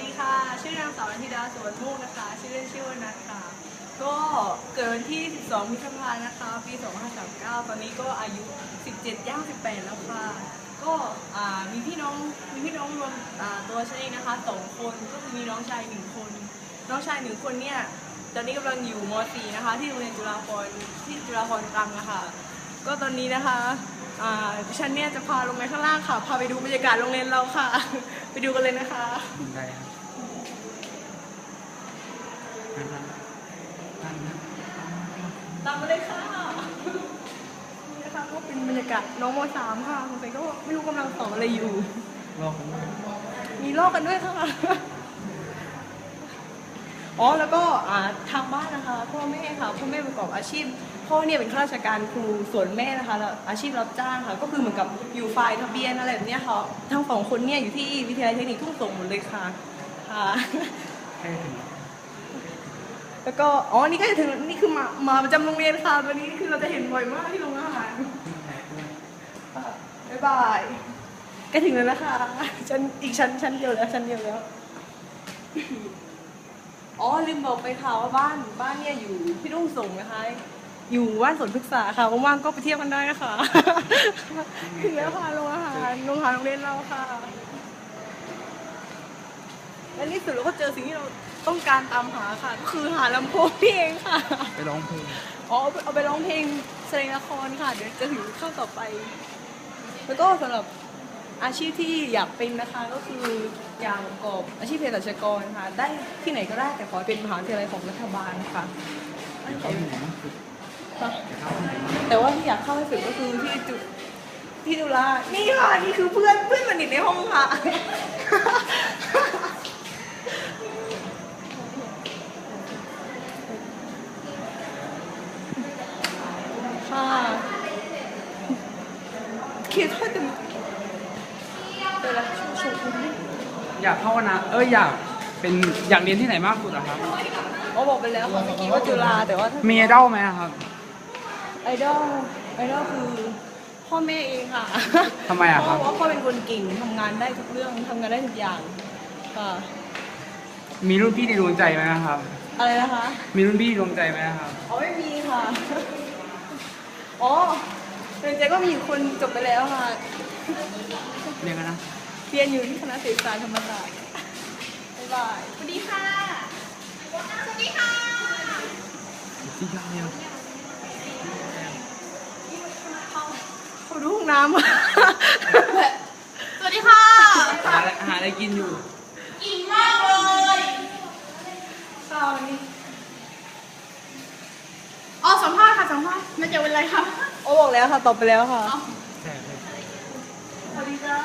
ดีค่ะ ชื่อนางสาวนันทิดาสวนมุกนะคะ ชื่อเล่นชื่อว่านัทค่ะ ก็เกิดวันที่ 12พฤษภานะคะ ปี 2539 ตอนนี้ก็อายุ 17 ย่าง 18 แล้วค่ะ ก็มีพี่น้อง มีพี่น้องรวมตัวฉันเองนะคะสองคน ก็คือมีน้องชายหนึ่งคน น้องชายหนึ่งคนเนี่ย ตอนนี้กำลังอยู่ม .4 นะคะ ที่โรงเรียนจุฬาภรณ์ที่จุฬาภรณ์ตรังนะคะ ก็ตอนนี้นะคะ ดิฉันเนี่ยจะพาลงไปข้างล่างค่ะ พาไปดูบรรยากาศโรงเรียนเราค่ะ ไปดูกันเลยนะคะได้ครับนั่นนะนั่นนะตามมาเลยค่ะนี่นะคะก็เป็นบรรยากาศน้องม .3 ค่ะสงสัยก็ไม่รู้กำลังสอนอะไรอยู่รอบนี้มีลอกกันด้วยค่ะ อ๋อแล้วก็อ่าทางบ้านนะคะพ่อแม่ค่ะพ่อแม่ประกอบอาชีพ พ่อเนี่ยเป็นข้าราชการครูส่วนแม่นะคะแล้วอาชีพรับจ้างค่ะ ก็คือเหมือนกับอยู่ฝ่ายทะเบียนอะไรแบบเนี้ยค่ะทั้งสองคนเนี่ยอยู่ที่วิทยาลัยเทคนิคทุ่งสงหมดเลยค่ะค่ะแค่ถึงแล้วก็อ๋อนี่ก็จะถึงนี่คือมามาประจำโรงเรียนค่ะวันนี้คือเราจะเห็นบ่อยมากที่โรงอาหารบ๊ายบายใกล้ถึงแล้วนะคะชั้นอีกชั้นชั้นเดียวแล้วชั้นเดียวแล้ว อ๋อลืมบอกไปค่ะว่าบ้านบ้านเนี่ยอยู่ที่รุ่งสงนะคะ อยู่บ้านสวนพฤกษาค่ะว่างๆก็ไปเที่ยวกันได้นะคะถึงแล้วค่ะโรงอาหารโรงอาหารโรงเรียนเราค่ะและที่สุดเราก็เจอสิ่งที่เราต้องการตามหาค่ะก็คือหาลำโพงนี่เองค่ะ ไปร้องเพลงอ๋อเอาไปเอาไปร้องเพลงแสดงละครค่ะ เดี๋ยวจะถึงเข้าต่อไป แล้วก็สำหรับ อาชีพที่อยากเป็นนะคะก็คืออยากประกอบอาชีพเภสัชกรค่ะ ได้ที่ไหนก็ได้แต่ขอให้เป็นมหาวิทยาลัยของรัฐบาลค่ะตั้งใจเข้าถึงมากสุดค่ะแต่เข้าถึงแต่ว่าที่อยากเข้าให้สุดก็คือที่จุที่จุฬานี่ค่ะนี่คือเพื่อนเพื่อนสนิทในห้องค่ะค่ะคิดว่าจะ อยากเข้าคณะเอออยากเป็นอยากเรียนที่ไหนมากสุดอะครับ เขาบอกไปแล้วค่ะเมื่อกี้ว่าจุฬาแต่ว่าถ้ามีไอดอลไหมอะครับไอดอลไอดอลคือพ่อแม่เองค่ะทำไมอะครับเพราะว่าพ่อเป็นคนเก่งทำงานได้ทุกเรื่องทำงานได้ทุกอย่างค่ะมีรุ่นพี่ในดวงใจไหมครับ อะไรนะคะ มีรุ่นพี่ในดวงใจไหมครับ อ๋อไม่มีค่ะ อ๋อเรียนใจก็มีอยู่คนจบไปแล้วค่ะเรียนกันนะ เรียนอยู่ที่คณะเศรษฐศาสตร์ธรรมศาสตร์บ๊ายบายสวัสดีค่ะ สวัสดีค่ะที่ยอดเนี่ยเขาดูห้องน้ำสวัสดีค่ะหาอะไรหาอะไรกินอยู่อิ่มมากเลยข้าวนี่อ๋อสัมภาษณ์ค่ะสัมภาษณ์ไม่เจอเป็นไรค่ะโอ้บอกแล้วค่ะตอบไปแล้วค่ะเอาใช่ครับสวัสดีจ้า